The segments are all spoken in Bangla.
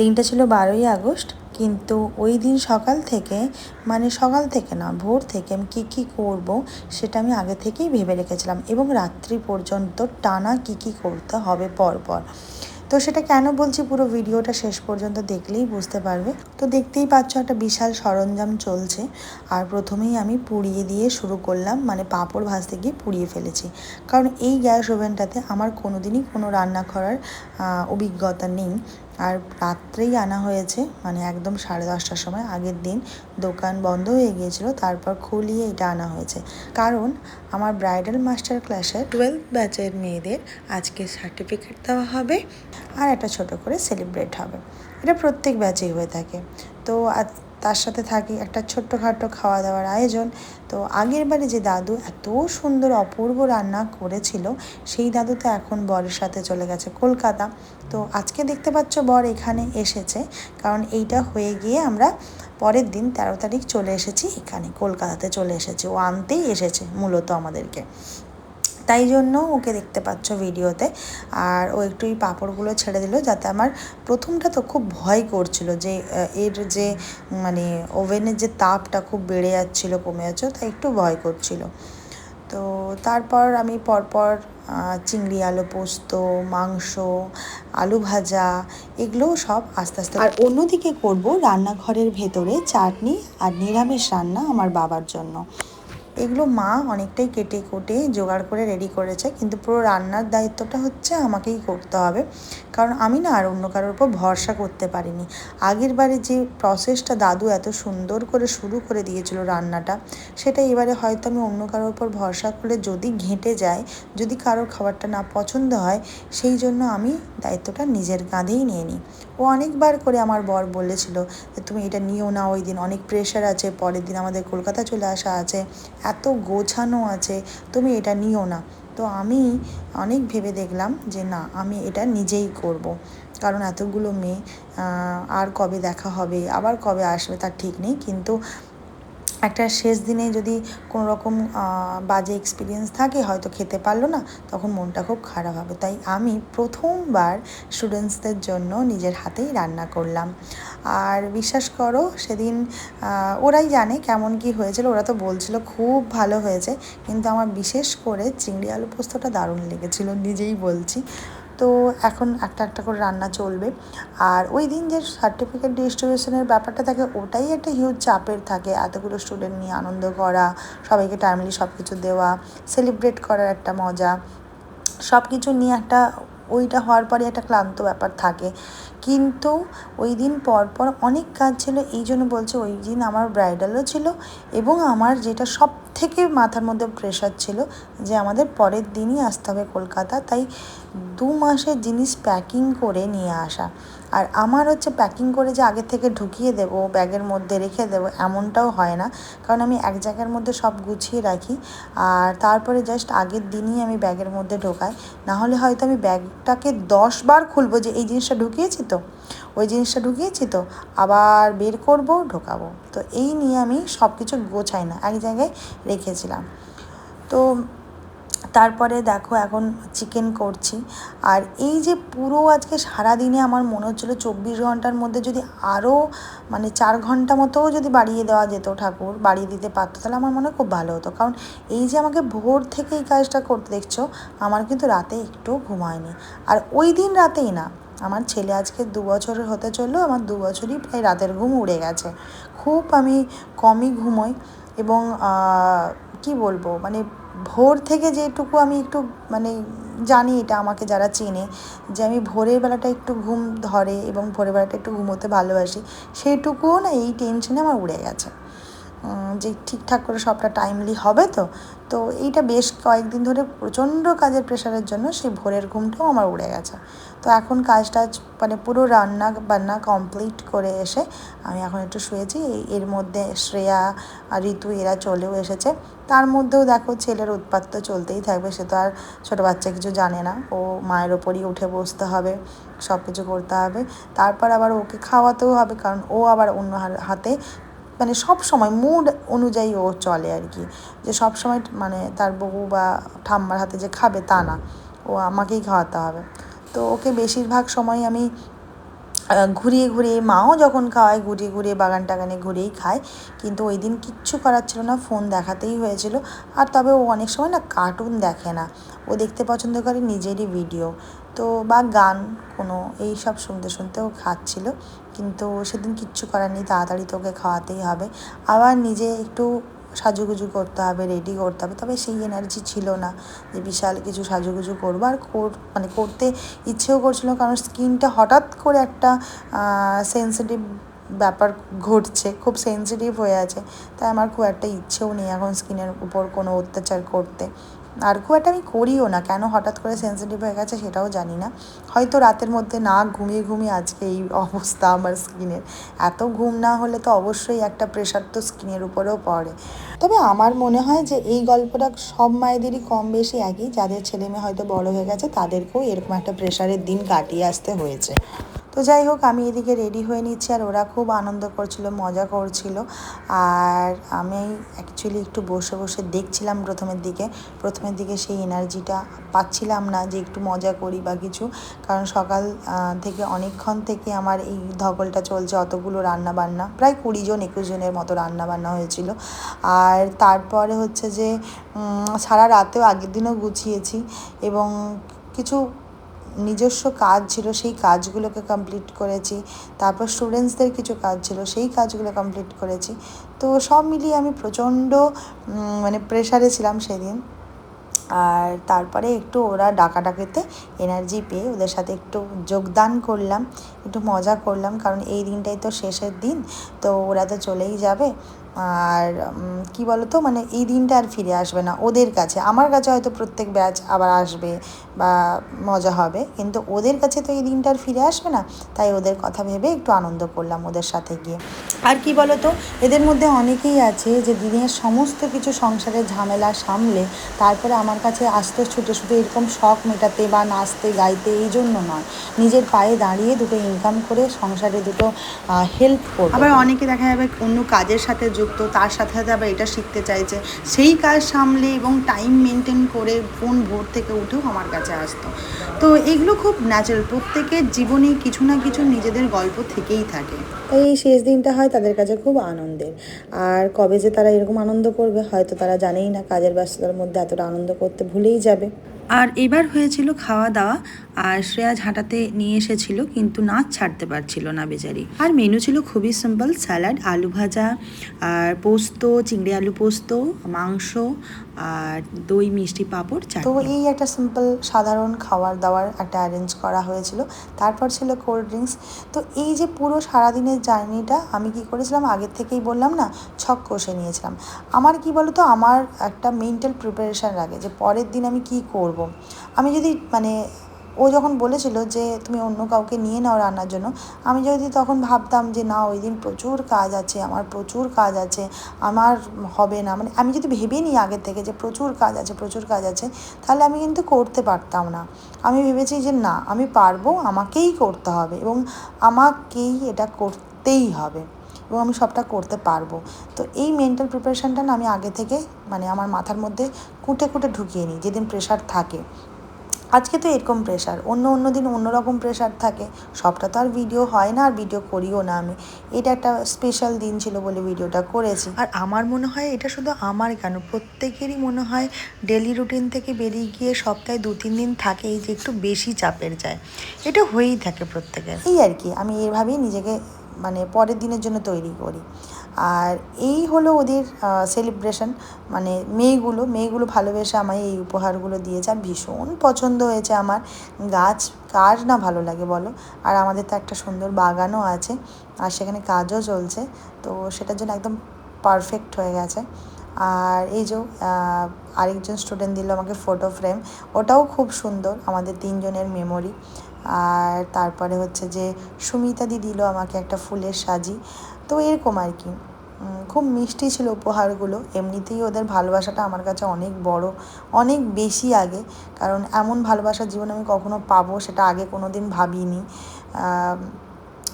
দিনটা ছিল বারোই আগস্ট, কিন্তু ওই দিন সকাল থেকে মানে সকাল থেকে না, ভোর থেকে আমি কী কী করব সেটা আমি আগে থেকেই ভেবে রেখেছিলাম এবং রাত্রি পর্যন্ত টানা কী কী করতে হবে পরপর। তো সেটা কেন বলছি পুরো ভিডিওটা শেষ পর্যন্ত দেখলেই বুঝতে পারবে। তো দেখতেই পাচ্ছ একটা বিশাল সরঞ্জাম চলছে, আর প্রথমেই আমি পুড়িয়ে দিয়ে শুরু করলাম মানে পাঁপড় ভাজতে গিয়ে পুড়িয়ে ফেলেছি। কারণ এই গ্যাস ওভেনটাতে আমার কোনো দিনই কোনো রান্না করার অভিজ্ঞতা নেই। আর রাত্রেই আনা হয়েছে মানে একদম সাড়ে দশটার সময়, আগের দিন দোকান বন্ধ হয়ে গিয়েছিল, তারপর খুলিয়ে এটা আনা হয়েছে। কারণ আমার ব্রাইডাল মাস্টার ক্লাসের টুয়েলভ ব্যাচের মেয়েদের আজকে সার্টিফিকেট দেওয়া হবে আর একটা ছোট করে সেলিব্রেট হবে। এটা প্রত্যেক ব্যাচেই হয়ে থাকে। তো তার সাথে থাকি একটা ছোট্টখাটো খাওয়া দাওয়ার আয়োজন। তো আগের বারে যে দাদু এত সুন্দর অপূর্ব রান্না করেছিল, সেই দাদু তো এখন বরের সাথে চলে গেছে কলকাতা। তো আজকে দেখতে পাচ্ছ বর এখানে এসেছে, কারণ এইটা হয়ে গিয়ে আমরা পরের দিন তেরো তারিখ চলে এসেছি, এখানে কলকাতাতে চলে এসেছি। ও আনতেই এসেছে, মূলত আমাদেরকে। তাই জন্য ওকে দেখতে পাচ্ছ ভিডিওতে। আর ও একটু এই পাঁপড়গুলো ছেড়ে দিল যাতে আমার প্রথমটা তো খুব ভয় করছিল যে এর যে মানে ওভেনের যে তাপটা খুব বেড়ে যাচ্ছিল, কমে যাচ্ছিল, তাই একটু ভয় করছিল। তো তারপর আমি পরপর চিংড়ি, আলু পোস্ত, মাংস, আলু ভাজা, এগুলোও সব আস্তে আস্তে আর অন্যদিকে করব রান্নাঘরের ভেতরে চাটনি আর নিরামিষ রান্না আমার বাবার জন্য। এগুলো মা অনেকটাই কেটে কুটে জোগাড় করে রেডি করেছে, কিন্তু পুরো রান্নার দায়িত্বটা হচ্ছে আমাকেই করতে হবে। কারণ আমি না আর অন্য কারোর উপর ভরসা করতে পারিনি। আগের বারে যে প্রসেসটা দাদু এত সুন্দর করে শুরু করে দিয়েছিল রান্নাটা, সেটা এবারে হয়তো আমি অন্য কারোর উপর ভরসা করলে যদি ঘেঁটে যায়, যদি কারোর খাবারটা না পছন্দ হয়, সেই জন্য আমি দায়িত্বটা নিজের কাঁধেই নিয়ে নিই। ও অনেকবার করে আমার বর বলেছিল যে, তুমি এটা নিও না ওই দিন, অনেক প্রেশার আছে, পরের দিন আমাদের কলকাতা চলে আসা আছে এত গোছানো আছে, তুমি এটা নিও না তো আমি অনেক ভেবে দেখলাম যে না, আমি এটা নিজেই করব। কারণ এতগুলো মেয়ে আর কবে দেখা হবে, আবার কবে আসবে তার ঠিক নেই কিন্তু একটা শেষ দিনে যদি কোনো রকম বাজে এক্সপিরিয়েন্স থাকে, হয়তো খেতে পারল না, তখন মনটা খুব খারাপ হবে। তাই আমি প্রথমবার স্টুডেন্টসদের জন্য নিজের হাতেই রান্না করলাম। আর বিশ্বাস করো, সেদিন ওরাই জানে কেমন কি হয়েছিল, ওরা তো বলছিল খুব ভালো হয়েছে, কিন্তু আমার বিশেষ করে চিংড়ি আলু পোস্তটা দারুণ লেগেছিল, নিজেই বলছি। তো এখন একটা একটা করে রান্না চলবে। আর ওই দিন যে সার্টিফিকেট ডিস্ট্রিবিউশনের ব্যাপারটা থাকে, ওটাই একটা হিউজ চাপের থাকে। এতগুলো স্টুডেন্ট নিয়ে আনন্দ করা, সবাইকে টাইমলি সব কিছু দেওয়া সেলিব্রেট করার একটা মজা। সব কিছু নিয়ে একটা, ওইটা হওয়ার পরে একটা ক্লান্ত ব্যাপার থাকে। কিন্তু ওই দিন পর পর অনেক কাজ ছিল, এই জন্য বলছে ওই দিন আমার ব্রাইডালও ছিল এবং আমার যেটা সব থেকে মাথার মধ্যে প্রেশার ছিল যে আমাদের পরের দিনই আসতে হবে কলকাতা, তাই দু মাসের জিনিস প্যাকিং করে নিয়ে আসা। আর আমার হচ্ছে প্যাকিং করে যে আগে থেকে ঢুকিয়ে দেব, ব্যাগের মধ্যে রেখে দেব, এমনটাও হয় না। কারণ আমি এক জায়গার মধ্যে সব গুছিয়ে রাখি আর তারপরে জাস্ট আগের দিনই আমি ব্যাগের মধ্যে ঢোকাই। নাহলে হয়তো আমি ব্যাগটাকে দশবার খুলবো যে এই জিনিসটা ঢুকিয়েছি তো। ওই জিনিসটা ঢুকিয়েছি তো, আবার বের করব, ঢোকাবো। তো এই নিয়ে আমি সব কিছু গোছাই না, এক জায়গায় রেখেছিলাম। তো তারপরে দেখো এখন চিকেন করছি। আর এই যে পুরো আজকে সারাদিনে আমার মনে হচ্ছিল চব্বিশ ঘণ্টার মধ্যে যদি আরও মানে চার ঘণ্টা মতোও যদি বাড়িয়ে দেওয়া যেত ঠাকুর, বাড়িয়ে দিতে পারতো, তাহলে আমার মনে খুব ভালো হতো। কারণ এই যে আমাকে ভোর থেকে এই কাজটা করতে দেখছ, আমার কিন্তু রাতে একটু ঘুম হয়নি। আর ওই দিন রাতেই না আমার ছেলে আজকে দু বছরের হতে চলল আমার দু বছরই প্রায় রাতের ঘুম উড়ে গেছে। খুব আমি কমই ঘুমোই এবং কি বলব মানে ভোর থেকে যেটুকু আমি একটু মানে জানি এটা আমাকে যারা চেনে যে আমি ভোরের বেলাটা একটু ঘুম ধরে এবং ভোরের বেলাটা একটু ঘুমোতে ভালোবাসি সেইটুকুও না এই টেনশনে আমার উড়ে গেছে। যে ঠিকঠাক করে সবটা টাইমলি হবে তো। তো এইটা বেশ কয়েকদিন ধরে প্রচণ্ড কাজের প্রেশারের জন্য সেই ভোরের ঘুমটাও আমার উড়ে গেছে। তো এখন কাজটা মানে পুরো রান্না বান্না কমপ্লিট করে এসে আমি এখন একটু শুয়েছি। এর মধ্যে শ্রেয়া আর ঋতু এরা চলেও এসেছে। তার মধ্যেও দেখো ছেলের উৎপাত তো চলতেই থাকবে, সে তো আর ছোটো বাচ্চা কিছু জানে না। ও মায়ের ওপরই উঠে বসতে হবে সব কিছু করতে হবে। তারপর আবার ওকে খাওয়াতেও হবে, কারণ ও আবার অন্য হাতে মানে সব সময় মুড অনুযায়ী ও চলে আর কি। যে সব সময় মানে তার বউ বা ঠাম্মার হাতে যে খাবে তা না, ও আমাকেই খাওয়াতে হবে। তো ওকে বেশিরভাগ সময় আমি ঘুরিয়ে ঘুরিয়ে মাও যখন খাওয়ায় ঘুরিয়ে ঘুরিয়ে বাগান টাগানে ঘুরেই খায় কিন্তু ওই দিন কিচ্ছু করার ছিল না, ফোন দেখাতেই হয়েছিল। আর তবে ও অনেক সময় না কার্টুন দেখে না। ও দেখতে পছন্দ করে নিজেরই ভিডিও তো বা গান কোনো, এই সব শুনতে শুনতে ও খাচ্ছিল। কিন্তু সেদিন কিচ্ছু করার নেই তাড়াতাড়ি তোকে খাওয়াতেই হবে। আবার নিজে একটু সাজুগুজু করতে হবে রেডি করতে হবে। তবে সেই এনার্জি ছিল না যে বিশাল কিছু সাজুগুজু করব। আর কর মানে করতে ইচ্ছেও করছিল কারণ স্কিনটা হঠাৎ করে একটা সেন্সিটিভ ব্যাপার ঘটছে, খুব সেন্সিটিভ হয়ে আছে। তাই আমার খুব একটা ইচ্ছেও নেই এখন স্কিনের উপর কোনো অত্যাচার করতে। আর খুব একটা আমি করিও না। কেন হঠাৎ করে সেন্সিটিভ হয়ে গেছে সেটাও জানি না। হয়তো রাতের মধ্যে না ঘুমিয়ে ঘুমিয়ে আজকে এই অবস্থা আমার স্কিনের এত ঘুম না হলে তো অবশ্যই একটা প্রেশার তো স্কিনের উপরেও পড়ে। তবে আমার মনে হয় যে এই গল্পটা সব মায়েদেরই কম বেশি একই। যাদের ছেলে মেয়ে হয়তো বড় হয়ে গেছে, তাদেরকেও এরকম একটা প্রেশারের দিন কাটিয়ে আসতে হয়েছে। তো যাই হোক, আমি এদিকে রেডি হয়ে নিচ্ছি আর ওরা খুব আনন্দ করছিল, মজা করছিল। আর আমি অ্যাকচুয়ালি একটু বসে বসে দেখছিলাম প্রথমের দিকে। প্রথমের দিকে সেই এনার্জিটা পাচ্ছিলাম না যে একটু মজা করি বা কিছু। কারণ সকাল থেকে অনেকক্ষণ থেকে আমার এই ধকলটা চলছে, অতগুলো রান্না বান্না প্রায় কুড়ি জন, একুশ জনের মতো রান্না বান্না হয়েছিল। আর তারপরে হচ্ছে যে সারা রাতেও আগের দিনও গুছিয়েছি এবং কিছু নিজস্ব কাজ ছিল, সেই কাজগুলোকে কমপ্লিট করেছি। তারপর স্টুডেন্টসদের কিছু কাজ ছিল, সেই কাজগুলো কমপ্লিট করেছি। তো সব মিলিয়ে আমি প্রচণ্ড মানে প্রেশারে ছিলাম সেদিন। আর তারপরে একটু ওরা ডাকাডাকিতে এনার্জি পেয়ে ওদের সাথে একটু যোগদান করলাম, একটু মজা করলাম, কারণ এই দিনটাই তো শেষের দিন, তো ওরা তো চলেই যাবে। আর কি বলতো? মানে এই দিনটা আর ফিরে আসবে না ওদের কাছে। আমার কাছে হয়তো প্রত্যেক ব্যাচ আবার আসবে বা মজা হবে, কিন্তু ওদের কাছে তো এই দিনটা আর ফিরে আসবে না। তাই ওদের কথা ভেবে একটু আনন্দ করলাম ওদের সাথে গিয়ে। আর কি বলতো? এদের মধ্যে অনেকেই আছে যে দিনের সমস্ত কিছু সংসারের ঝামেলা সামলে তারপরে আমার কাছে আসতে ছুটে শুধু এরকম শখ মেটাতে বা নাচতে, গাইতে এই জন্য নয়। নিজের পায়ে দাঁড়িয়ে দুটো ইনকাম করে সংসারে দুটো হেল্প করবে। আবার অনেকে দেখা যাবে অন্য কাজের সাথে যুক্ত তার সাথে সাথে আবার এটা শিখতে চাইছে সেই কাজ সামলে এবং টাইম মেনটেন করে ফোন ভোর থেকে উঠেও আমার কাছে আসতো। তো এগুলো খুব ন্যাচারাল প্রত্যেকের জীবনে কিছু না কিছু নিজেদের গল্প থেকেই থাকে। এই শেষ দিনটা হয় তাদের কাছে খুব আনন্দের। আর কবে যে তারা এরকম আনন্দ করবে হয়তো তারা জানেই না কাজের ব্যস্ততার মধ্যে এতটা আনন্দ করতে ভুলেই যাবে। আর এবার হয়েছিল খাওয়া দাওয়া, আর শ্রেয়া হাঁটাতে নিয়ে এসেছিল, কিন্তু নাচ ছাড়তে পারছিল না বেচারি। আর মেনু ছিল খুবই সিম্পল স্যালাড আলু ভাজা, আর পোস্ত, চিংড়ি আলু পোস্ত, মাংস, আর দই, মিষ্টি পাঁপড় চা তো এই একটা সিম্পল সাধারণ খাবার দাবার একটা অ্যারেঞ্জ করা হয়েছিল। তারপর ছিল কোল্ড ড্রিঙ্কস তো এই যে পুরো সারাদিনের জার্নিটা আমি কি করেছিলাম? আগের থেকেই বললাম না, ছক কষে নিয়েছিলাম। আমার কি বলতো? আমার একটা মেন্টাল প্রিপারেশান লাগে যে পরের দিন আমি কি করব। আমি যদি মানে ও যখন বলেছিল যে তুমি অন্য কাউকে নিয়ে নাও রান্নার জন্য, আমি যদি তখন ভাবতাম যে না, ওই দিন প্রচুর কাজ আছে, আমার প্রচুর কাজ আছে, আমার হবে না মানে আমি যদি ভেবে নিই আগের থেকে যে প্রচুর কাজ আছে, প্রচুর কাজ আছে, তাহলে আমি কিন্তু করতে পারতাম না। আমি ভেবেছি যে না, আমি পারব, আমাকেই করতে হবে এবং আমাকেই এটা করতেই হবে। এবং আমি সবটা করতে পারব। তো এই মেন্টাল প্রিপারেশানটা না আমি আগে থেকে মানে আমার মাথার মধ্যে কুটে কুটে ঢুকিয়ে নিই যেদিন প্রেশার থাকে। আজকে তো এরকম প্রেশার অন্য অন্য দিন অন্যরকম প্রেশার থাকে। সবটা তো আর ভিডিও হয় না আর ভিডিও করিও না আমি। এটা একটা স্পেশাল দিন ছিল বলে ভিডিওটা করেছি। আর আমার মনে হয় এটা শুধু আমার কেন? প্রত্যেকেরই মনে হয় ডেলি রুটিন থেকে বেরিয়ে গিয়ে সপ্তাহে দু তিন দিন থাকে এই যে একটু বেশি চাপের যায়। এটা হয়েই থাকে প্রত্যেকের। এই আর কি আমি এভাবেই নিজেকে মানে পরের দিনের জন্য তৈরি করি। আর এই হলো ওদের সেলিব্রেশন মানে মেয়েগুলো মেয়েগুলো ভালোবেসে আমায় এই উপহারগুলো দিয়েছে। আর ভীষণ পছন্দ হয়েছে আমার। গাছ কার না ভালো লাগে বলো? আর আমাদের তো একটা সুন্দর বাগানও আছে, আর সেখানে কাজও চলছে। তো সেটার জন্য একদম পারফেক্ট হয়ে গেছে। আর এই যে আরেকজন স্টুডেন্ট দিল আমাকে ফটো ফ্রেম ওটাও খুব সুন্দর, আমাদের তিনজনের মেমোরি আর তারপরে হচ্ছে যে সুমিতা দি দিল আমাকে একটা ফুলের সাজি। তো এরকম আর কি। খুব মিষ্টি ছিল উপহারগুলো। এমনিতেই ওদের ভালোবাসাটা আমার কাছে অনেক বড়, অনেক বেশি আগে। কারণ এমন ভালোবাসার জীবন আমি কখনো পাবো সেটা আগে কোনো দিন ভাবিনি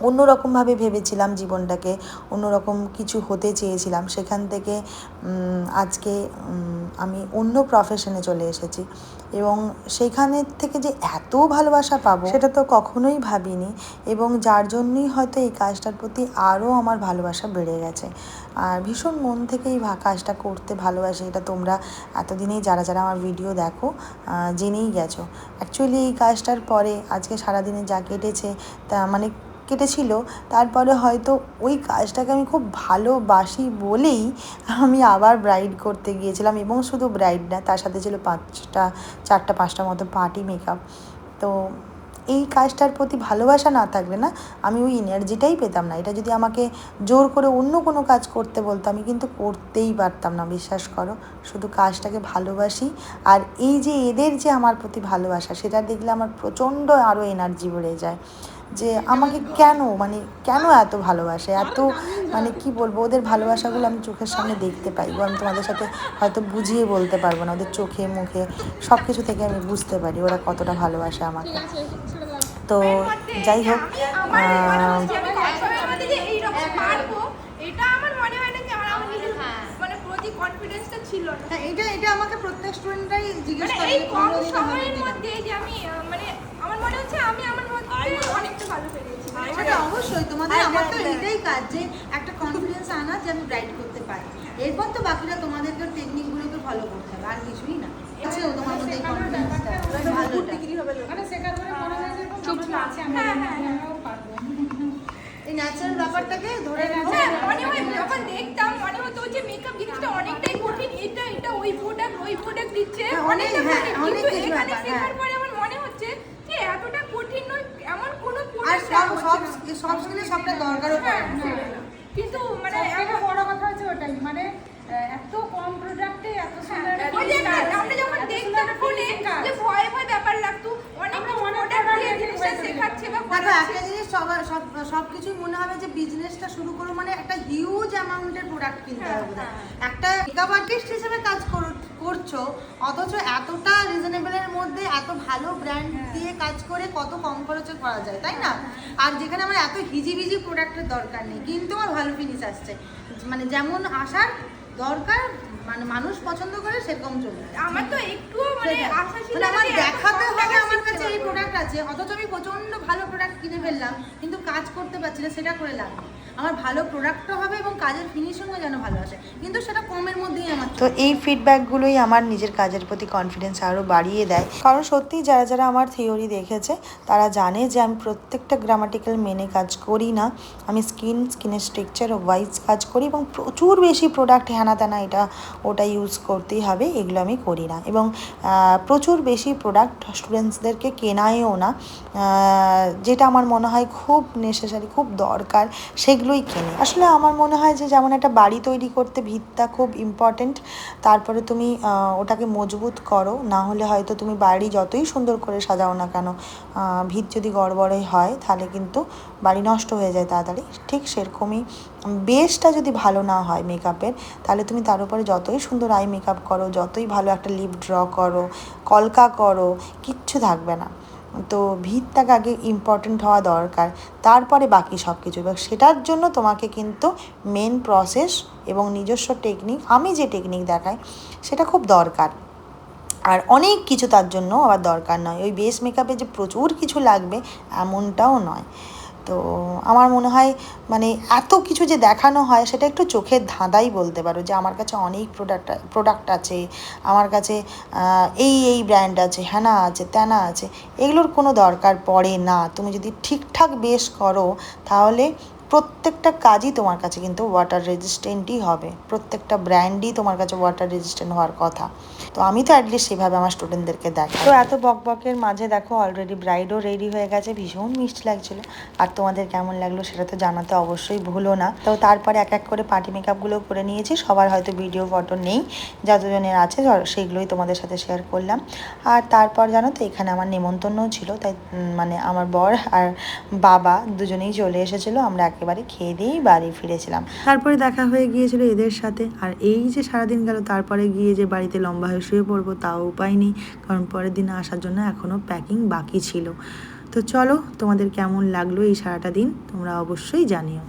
অন্যরকমভাবে ভেবেছিলাম জীবনটাকে, অন্যরকম কিছু হতে চেয়েছিলাম। সেখান থেকে আজকে আমি অন্য প্রফেশনে চলে এসেছি। এবং সেইখানের থেকে যে এত ভালোবাসা পাবো, সেটা তো কখনোই ভাবিনি। এবং যার জন্যই হয়তো এই কাজটার প্রতি আরও আমার ভালোবাসা বেড়ে গেছে। আর ভীষণ মন থেকে এই কাজটা করতে ভালোবাসি। এটা তোমরা এতদিনেই যারা যারা আমার ভিডিও দেখো জেনেই গেছো। অ্যাকচুয়ালি এই কাজটার পরে আজকে সারাদিনে যা কেটেছে, তা মানে কেটেছিল, তারপরে হয়তো ওই কাজটাকে আমি খুব ভালোবাসি বলেই আমি আবার ব্রাইড করতে গিয়েছিলাম এবং শুধু ব্রাইড না, তার সাথে ছিল পাঁচটা, চারটা পাঁচটা মতো পার্টি মেকআপ তো এই কাজটার প্রতি ভালোবাসা না থাকলে না আমি ওই এনার্জিটাই পেতাম না। এটা যদি আমাকে জোর করে অন্য কোনো কাজ করতে বলতো, আমি কিন্তু করতেই পারতাম না, বিশ্বাস করো। শুধু কাজটাকে ভালোবাসি আর এই যে এদের যে আমার প্রতি ভালোবাসা, সেটা দেখলে আমার প্রচণ্ড আরও এনার্জি বেড়ে যায়। যে আমাকে কেন মানে কেন এত ভালোবাসে? এত মানে কি বলব ওদের ভালোবাসাগুলো আমি চোখের সামনে দেখতে পাই আমি তোমাদের সাথে হয়তো বুঝিয়ে বলতে পারব না। ওদের চোখে মুখে সব কিছু থেকে আমি বুঝতে পারি ওরা কতটা ভালোবাসে আমাকে। তো যাই হোক এটা আমার মনে হয় না যে আমার আমার নিজের মানে প্রতি কনফিডেন্সটা ছিল না এটা এটা আমাকে প্রত্যেক স্টুডেন্টরাই জিজ্ঞেস মানে করে এই কম সময়ের মধ্যে যে আমি মানে আমার মনে হচ্ছে আমি আমার মধ্যে অনেকটা ভালো পেরেছি। সেটা অবশ্যই তোমাদের আমার তো এটাই কাজ যে একটা কনফিডেন্স আনা যে আমি ব্রাইট করতে পারি। এরপর তো বাকিরা টেকনিক গুলোকে ফলো করতে হবে আর কিছুই না। আছে তোমার মধ্যে এই কনফিডেন্সটা ভালো মানে শেখার পরে মনে হয় যে এরকম সমস্যা আছে আমি হ্যাঁ, হ্যাঁ, আমি আমরাও পারব। এই ন্যাচারাল ব্যাপারটাকে ধরে রাখো। যখন দেখতাম মনে হতো যে মেকআপ জিনিসটা অনেকটাই কঠিন এটা এটা ওই প্রোডাক্ট ওই প্রোডাক্ট দিচ্ছে অনেক, হ্যাঁ, অনেক শেখার। পরে আমার মনে হচ্ছে যে এতটা কঠিন নয় এমন কোনো আর সব সব সব স্কিলে সবটা দরকারও পড়ে কিন্তু মানে থেকে বড় কথা হচ্ছে ওটাই মানে এত কম প্রোডাক্টে এত সুন্দর একটা ওই যে finishing কাজ, আমরা যখন দেখতাম ফোনে যে ভয় ভয় ব্যাপার লাগতো অনেক আমরা কিছু অনেক প্রোডাক্ট দিয়ে দিয়ে জিনিসটা শেখাচ্ছে বা দেখো একটা জিনিস সব মনে হবে যে বিজনেসটা শুরু করো মানে একটা হিউজ অ্যামাউন্টের প্রোডাক্ট কিনতে হ্যাঁ, হবে। হ্যাঁ। একটা মেকআপ আর্টিস্ট হিসেবে কাজ কর- করছ অথচ এতটা রিজনেবলের মধ্যে এত ভালো ব্র্যান্ড। দিয়ে কাজ করে কত কম খরচে করা যায় তাই না আর যেখানে আমার এত হিজিবিজি প্রোডাক্টের দরকার নেই কিন্তু আমার ভালো ফিনিশ আসছে মানে যেমন আসার দরকার মানে মানুষ পছন্দ করে সেরকম চলে আমার তো একটুও মানে আশা ছিল মানে আমার দেখাতে হবে আমার কাছে এই প্রোডাক্ট আছে অথচ আমি প্রচণ্ড ভালো প্রোডাক্ট কিনে ফেললাম কিন্তু কাজ করতে পারছি না সেটা করে লাভ আমার ভালো প্রোডাক্টও হবে এবং কাজের ফিনিশিংও যেন ভালো আসে কিন্তু সেটা কমের মধ্যেই আমার তো এই ফিডব্যাকগুলোই আমার নিজের কাজের প্রতি কনফিডেন্স আরও বাড়িয়ে দেয়। কারণ সত্যিই যারা যারা আমার থিওরি দেখেছে তারা জানে যে আমি প্রত্যেকটা গ্রামাটিক্যাল মেনে কাজ করি না। আমি স্কিন স্কিনের স্ট্রাকচার ওয়াইজ কাজ করি এবং প্রচুর বেশি প্রোডাক্ট হ্যানা ত্যানা এটা ওটা ইউজ করতেই হবে, এগুলো আমি করি না। এবং প্রচুর বেশি প্রোডাক্ট স্টুডেন্টসদেরকে কেনায়ও না। যেটা আমার মনে হয় খুব নেসেসারি খুব দরকার, সেগুলোই কেনে। আসলে আমার মনে হয় যে যেমন একটা বাড়ি তৈরি করতে ভিতটা খুব ইম্পর্ট্যান্ট তারপরে তুমি ওটাকে মজবুত করো, না হলে হয়তো তুমি বাড়ি যতই সুন্দর করে সাজাও না কেন ভিত যদি গড়বড়ে হয়, তাহলে কিন্তু বাড়ি নষ্ট হয়ে যায় তাড়াতাড়ি, ঠিক সেরকমই বেসটা যদি ভালো না হয় মেকআপের তাহলে তুমি তার উপরে যতই সুন্দর আই মেকআপ করো, যতই ভালো একটা লিপ ড্র করো, কলকা করো, কিচ্ছু থাকবে না। তো ভিতটাকে আগে ইম্পর্ট্যান্ট হওয়া দরকার, তারপরে বাকি সব কিছু এবার সেটার জন্য তোমাকে কিন্তু মেন প্রসেস এবং নিজস্ব টেকনিক আমি যে টেকনিক দেখাই, সেটা খুব দরকার। আর অনেক কিছু তার জন্য আবার দরকার নয়। ওই বেস মেকআপে যে প্রচুর কিছু লাগবে, এমনটাও নয়। তো আমার মনে হয় মানে এত কিছু যে দেখানো হয় সেটা একটু চোখের ধাঁধাই বলতে পারো যে আমার কাছে অনেক প্রোডাক্ট প্রোডাক্ট আছে, আমার কাছে এই এই ব্র্যান্ড আছে হ্যানা আছে ত্যানা আছে, এগুলোর কোনো দরকার পড়ে না। তুমি যদি ঠিকঠাক বেশ করো তাহলে প্রত্যেকটা কাজই তোমার কাছে কিন্তু ওয়াটার রেজিস্ট্যান্টই হবে। প্রত্যেকটা ব্র্যান্ডই তোমার কাছে ওয়াটার রেজিস্ট্যান্ট হওয়ার কথা। তো আমি তো অ্যাটলিস্ট সেভাবে আমার স্টুডেন্টদেরকে দেখাই। তো এত বকবকের মাঝে দেখো অলরেডি ব্রাইডও রেডি হয়ে গেছে, ভীষণ মিষ্টি লাগছিল। আর তোমাদের কেমন লাগল সেটা তো জানাতে অবশ্যই ভুলো না। তো তারপরে এক এক করে পার্টি মেকআপগুলো করে নিয়েছি, সবার হয়তো ভিডিও ফটো নেই। যতজনের আছে য- সেগুলোই তোমাদের সাথে শেয়ার করলাম। আর তারপর জানো তো এখানে আমার নেমন্তন্নও ছিল, তাই মানে আমার বর আর বাবা দুজনেই চলে এসেছিল, আমরা একেবারে খেয়ে দিয়েই বাড়ি ফিরেছিলাম। তারপরে দেখা হয়ে গিয়েছিল এদের সাথে। আর এই যে সারাদিন গেল, তারপরে গিয়ে যে বাড়িতে লম্বা হয়ে শুয়ে পড়ব তাও উপায় নেই, কারণ পরের দিন আসার জন্য এখনও প্যাকিং বাকি ছিল। তো চলো, তোমাদের কেমন লাগল এই সারাটা দিন, তোমরা অবশ্যই জানিও।